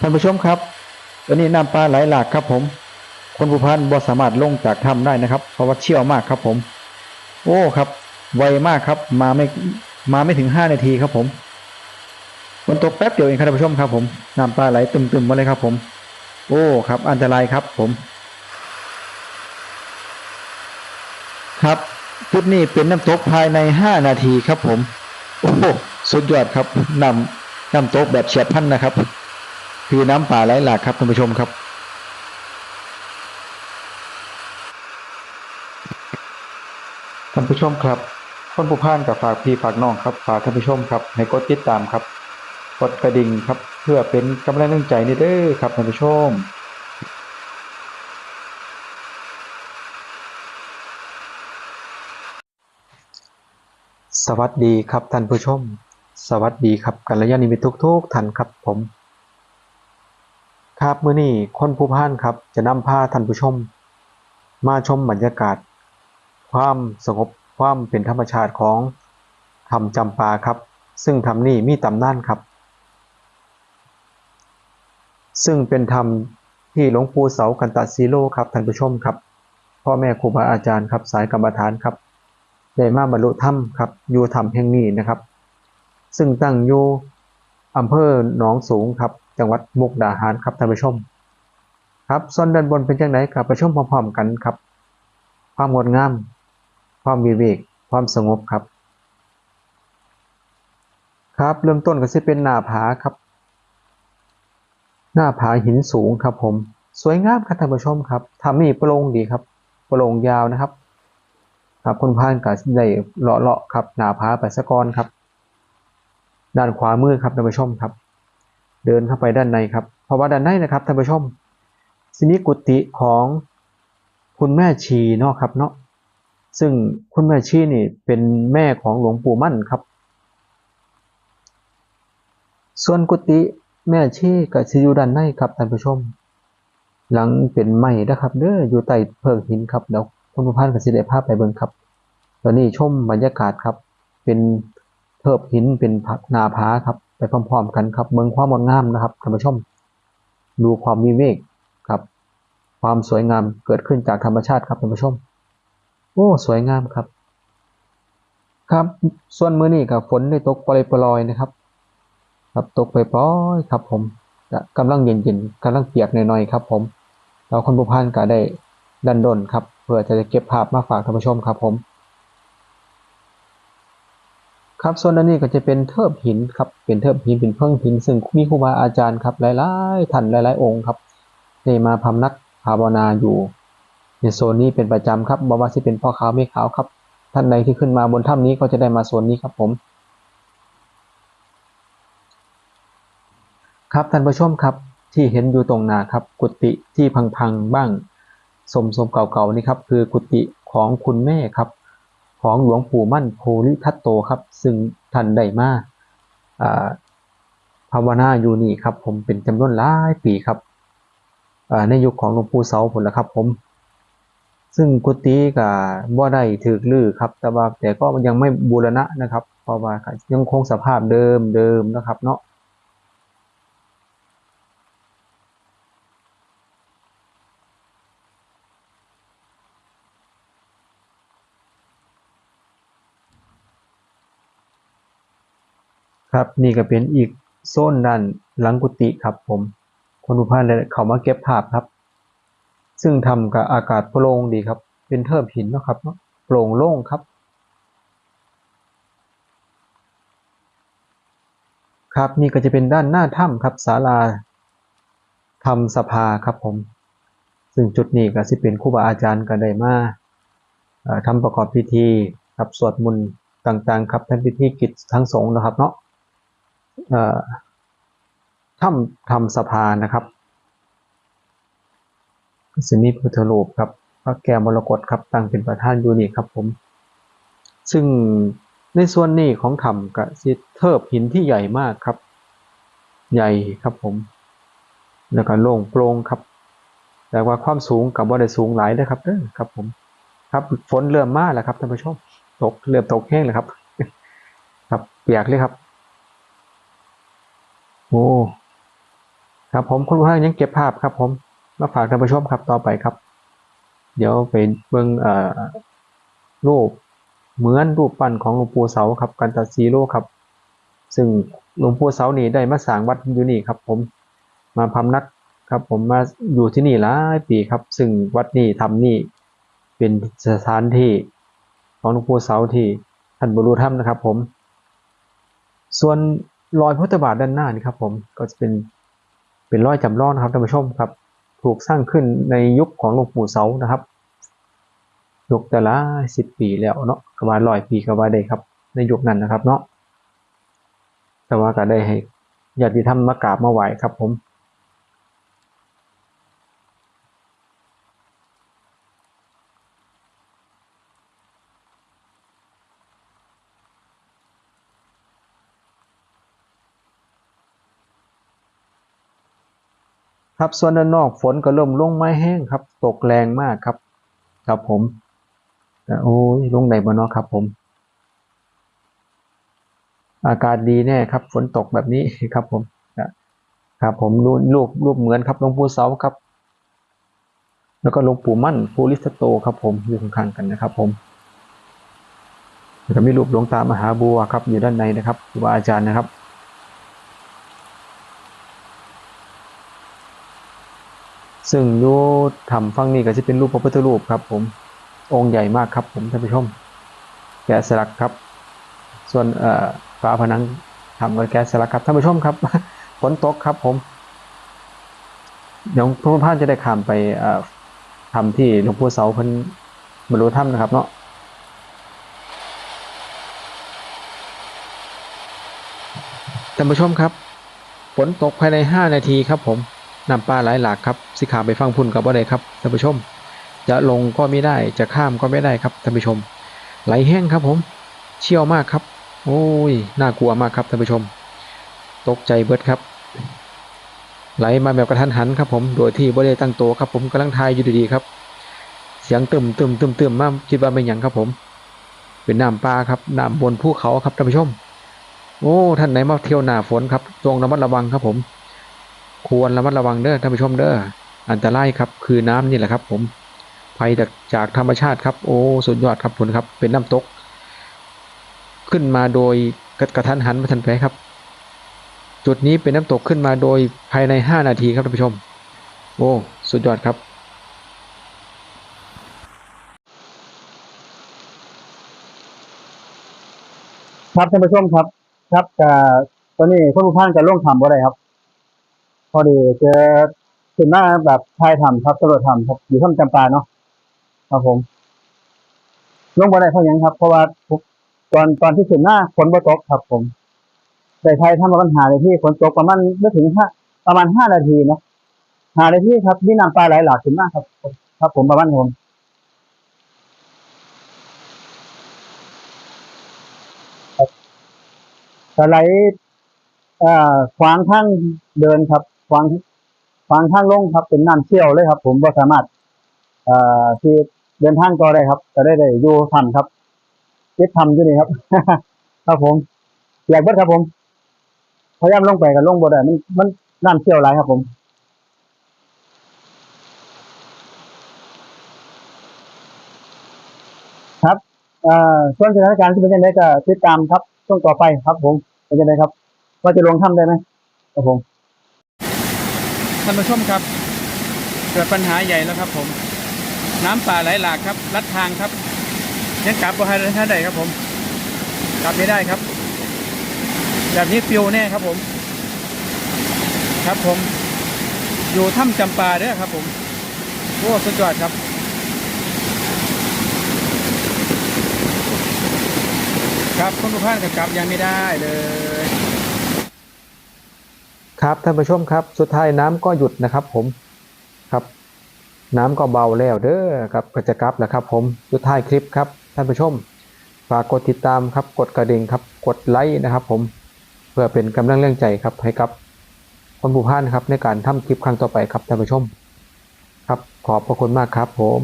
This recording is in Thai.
ท่านผู้ชมครับ ตอนนี้น้ำปลาไหลหลากครับผม คนผู้พันบ่สามารถลงจากถ้ำได้นะครับ เพราะว่าเชี่ยวมากครับผม โอ้ครับ ไวมากครับ มาไม่มาไม่ถึงห้านาทีครับผมฝนตกแป๊บเดียวเองครับท่านผู้ชมครับ ผมน้ำปลาไหลตึมๆมาเลยครับ ผม โอ้ครับ อันตรายครับผม ครับจุดนี้เป็นน้ำตกภายในห้านาทีครับผม โอ้สุดยอดครับนำน้ำตกแบบเฉียบพลันนะครับ คือน้ำป่าไหลหลากครับท่านผู้ชมครับท่านผู้ชมครับคนผู้พานกับฝากพี่ฝากน้องครับฝากท่านผู้ชมครับ ให้กดติดตามครับ กดกระดิ่งครับ เพื่อเป็นกำลังใจนี่เด้อครับท่านผู้ชมสวัสดีครับท่านผู้ชม สวัสดีครับกัลยาณมิตรทุกๆท่านครับผม ครับมื้อนี้คนผู้พานครับจะนำพาท่านผู้ชม มาชมบรรยากาศ ความสงบความเป็นธรรมชาติของธรรมจำปาครับ ซึ่งธรรมนี้มีตำนานครับ ซึ่งเป็นธรรมที่หลวงปู่เสากันตซีโลครับท่านผู้ชมครับ พ่อแม่ครูบาอาจารย์ครับสายกรรมฐานครับได้มาบรรลุธรรมครับอยู่ธรรมแห่งนี้นะครับ ซึ่งตั้งอยู่อำเภอหนองสูงครับ จังหวัดมุกดาหารครับท่านผู้ชม ครับส่วนด้านบนเป็นจังไดครับไปชมพร้อมๆกันครับ ความงดงาม ความวิเวกความสงบครับ ครับเริ่มต้นก็สิเป็นหน้าผาครับ หน้าผาหินสูงครับผม สวยงามครับท่านผู้ชมครับทำนี่โปร่งดีครับโปร่งยาวนะครับครับคนพานก็ได้เลาะเลาะครับหน้าผาไปสะกอนครับ ด้านขวามือครับท่านผู้ชมครับ เดินเข้าไปด้านในครับเพราะว่าด้านในนะครับท่านผู้ชมสินิกุฏิของคุณแม่ชีเนาะครับเนาะซึ่งคุณแม่ชีนี่เป็นแม่ของหลวงปู่มั่นครับ ส่วนกุฏิแม่ชีก็สิอยู่ด้านในครับท่านผู้ชม หลังเป็นไม้นะครับเด้ออยู่ใต้เพิงหินครับเดี๋ยวคุณผู้พันก็สิได้ภาพไปเบิ่งครับ ตอนนี้ชมบรรยากาศครับ เป็นเทิบหินเป็นนาผาครับ ไปพร้อมๆกันครับเมืองความงดงามนะครับท่านผู้ชม ดูความวิเวกครับ ความสวยงามเกิดขึ้นจากธรรมชาติครับท่านผู้ชม โอ้สวยงามครับ ครับส่วนมื้อนี้กับฝนได้ตกปล่อยๆนะครับ ครับตกปล่อยๆครับ ผมจะกำลังเย็นๆกำลังเปียกหน่อยๆครับ ผมเราคนผู้พันก็ได้ดันดนครับ เพื่อจะเก็บภาพมาฝากท่านผู้ชมครับ ผม ครับส่วนอันนี้ก็จะเป็นเทิบหินครับเป็นเทิบหินเป็นเพิ่งหิน ซึ่งมีครูบาอาจารย์ครับหลายๆท่านหลายๆองค์ครับได้มาพำนักภาวนาอยู่ ในโซนนี้เป็นประจำครับบอกว่าที่เป็นพ่อขาวไม่ขาวครับ ท่านใดที่ขึ้นมาบนถ้ำนี้ก็จะได้มาโซนนี้ครับผม ครับท่านผู้ชมครับที่เห็นอยู่ตรงหน้าครับ กุฏิที่พังๆบ้างสมสมๆเก่าๆนี่ครับคือกุฏิของคุณแม่ครับ ของหลวงปู่มั่นโพลิทัตโตครับ ซึ่งท่านได้มาภาวนาอยู่นี่ครับ ผมเป็นจำนวนหลายปีครับในยุคของหลวงปู่เสาผลละครับ ผม ซึ่งกุฏิก็บ่ได้ถือลือครับ แต่ว่าแต่ก็ยังไม่บูรณะนะครับ เพราะว่ายังคงสภาพเดิมเดิมนะครับ เนาะ ครับ นี่ก็เป็นอีกโซนด้านหลังกุฏิครับผม คนผู้พันเลยเขามาเก็บภาพครับ ซึ่งทำกับอากาศโปร่งดีครับ เป็นเทิบหินนะครับเนาะโปร่งโล่งครับ ครับนี่ก็จะเป็นด้านหน้าถ้ำครับศาลาธรรมสภาครับผม ซึ่งจุดนี้ก็สิเป็นครูบาอาจารย์ก็ได้มาเอ่อทำประกอบพิธีครับสวดมนต์ต่างๆ ครับเป็นพิธีกิจทั้งสงฆ์นะครับเนาะ ถ้ำธรรมสภานะครับก็จะมีพุทธรูปครับ พระแก้วมรกตครับตั้งเป็นประธานอยู่นี่ครับผม ซึ่งในส่วนนี้ของถ้ำก็สิเทิบหินที่ใหญ่มากครับ ใหญ่ครับผม แล้วก็โล่งโปร่งครับ แต่ว่าความสูงกับบ่าได้สูงหลายนะครับเด้อครับผม ครับฝนเริ่มมากแล้วครับท่านผู้ชมตกเริ่มตกแห้งแล้วครับ ครับเปียกเลยครับ โอ้ครับผมคุณผู้ชมยังเก็บภาพครับ ผมมาฝากท่านผู้ชมครับต่อไปครับ เดี๋ยวไปเบิ่งเอ่อรูปเหมือนรูปปั้นของหลวงปู่เสาครับ กันตาซีโร่ครับ ซึ่งหลวงปู่เสานี่ได้มาสร้างวัดอยู่นี่ครับ ผมมาพำนักครับ ผมมาอยู่ที่นี่หลายปีครับ ซึ่งวัดนี้ทำนี่เป็นสถานที่ของหลวงปู่เสาที่ท่านบรรลุธรรมนะครับ ผม ส่วน รอยพุทธบาทด้านหน้านี่ครับผมก็จะเป็นเป็นรอยจำลองนะครับท่านผู้ชมครับ ถูกสร้างขึ้นในยุคของหลวงปู่เสานะครับยุคแต่ละสิบปีแล้วเนาะกว่าร้อยปีกว่าได้ครับ ในยุคนั้นนะครับเนาะแต่ว่าก็ได้ให้ญาติธรรมมากราบมาไหว้ครับผม ครับส่วนด้านนอกฝนก็เริ่มลงไม้แห้งครับ ตกแรงมากครับ ครับผมโอ้ยลงไหนบ่เนาะครับผม อากาศดีแน่ครับ ฝนตกแบบนี้ครับผมครับผมรูปรูปรูปเหมือนครับหลวงปู่เสาครับ แล้วก็หลวงปู่มั่นปูริสโตครับ ผมอยู่ข้างๆกันนะครับ ผมแล้วก็มีรูปหลวงตามหาบัวครับ อยู่ด้านในนะครับครูบาอาจารย์นะครับ ซึ่งยูทำฟังนี้ก็จะเป็นรูปพระพุทธรูปครับ ผมองค์ใหญ่มากครับ ผมท่านผู้ชม แกะสลักครับ ส่วนฝาผนังทำกับแกะสลักครับท่านผู้ชมครับฝนตกครับ ผม เดี๋ยวพระพุทธจะได้ข้ามไปเอ่อทำที่หลวงปู่เสาพิ่นบรรลุธรรมนะครับ เนาะท่านผู้ชมครับฝนตกภายในห้านาทีครับผม น้ำปลาไหลหลากครับสิขาไปฟังพุ่นกับว่าไดครับท่านผู้ชม จะลงก็ไม่ได้จะข้ามก็ไม่ได้ครับท่านผู้ชม ไหลแห้งครับผม เชี่ยวมากครับ โอ้ยน่ากลัวมากครับท่านผู้ชม ตกใจเบิดครับ ไหลมาแบบกระทันหันครับผมโดยที่บ่ได้ตั้งตัวครับผมกำลังทายอยู่ดีๆครับ เสียงตึมตึมตึมตึมมาคิดว่าเป็นหยังครับผม เป็นน้ำปลาครับน้ำบนภูเขาครับท่านผู้ชม โอ้ท่านไหนมาเที่ยวหน้าฝนครับจงระมัดระวังครับผม ควรระมัดระวังเด้อท่านผู้ชมเด้ออันตรายครับคือน้ำนี่แหละครับ ผมภัยจากจากธรรมชาติครับ โอ้สุดยอดครับผลครับ เป็นน้ำตก ขึ้นมาโดยกระกระทันหันมาทันไปครับ จุดนี้เป็นน้ำตกขึ้นมาโดยภายใน 5 นาทีครับท่านผู้ชม โอ้สุดยอดครับครับท่านผู้ชมครับ ครับก็ตอนนี้คนผู้พันจะลงทำบ่ได้ครับ พอดีเจอขึ้นมาแบบชายทำครับตำรวจทำครับอยู่ท่าจำปาเนาะครับผมลงบ่ได้เพราะยังครับ เพราะว่าตอนตอนที่ขึ้นหน้าฝนบ่ตกครับ ผมแต่ไทยทำมาปัญหาเลยที่ฝนตกประมาณไม่ถึงห้าประมาณห้านาทีเนาะห้านาทีครับมีน้ำปลาไหลหลากขึ้นมากครับ ครับ ผมประมาณผมสไลด์ขวางทางเดินครับ ขวางขวางทางลงครับ เป็นน้ำเชี่ยวเลยครับ ผมก็สามารถเอ่อที่เดินทางต่อได้ครับจะได้ได้อยู่ทันครับเจ็ดทำอยู่นี่ครับ ครับผมอยากเบิดครับผมพยายามลงไปกับลงบ่ได้มันมันน้ำเชี่ยวหลายครับ ผมครับเอ่อส่วนสถานการณ์ที่เป็นยังไงก็ติดตามครับช่วงต่อไปครับ ผมเป็นยังไงครับว่าจะลงถ้ำได้ไหมครับผม ท่านผู้ชมครับ เกิดปัญหาใหญ่แล้วครับผม น้ำป่าไหลหลากครับลัดทางครับยังกลับบ่ทันท่านใดครับผมกลับไม่ได้ครับ แบบนี้ปิวแน่ครับผม ครับผม อยู่ถ้ำจำปาเด้อครับผมโอ้สุดยอดครับครับคนทุกท่านก็กลับยังไม่ได้เลย ครับท่านผู้ชมครับ สุดท้ายน้ำก็หยุดนะครับ ผมครับ น้ำก็เบาแล้วเด้อครับก็จะกลับแล้วครับ ผมสุดท้ายคลิปครับท่านผู้ชมฝากกดติดตามครับกดกระดิ่งครับกดไลค์นะครับ ผมเพื่อเป็นกำลังแรงใจครับให้กับคนผู้พานครับในการทำคลิปครั้งต่อไปครับท่านผู้ชม ครับขอบพระคุณมากครับ ผม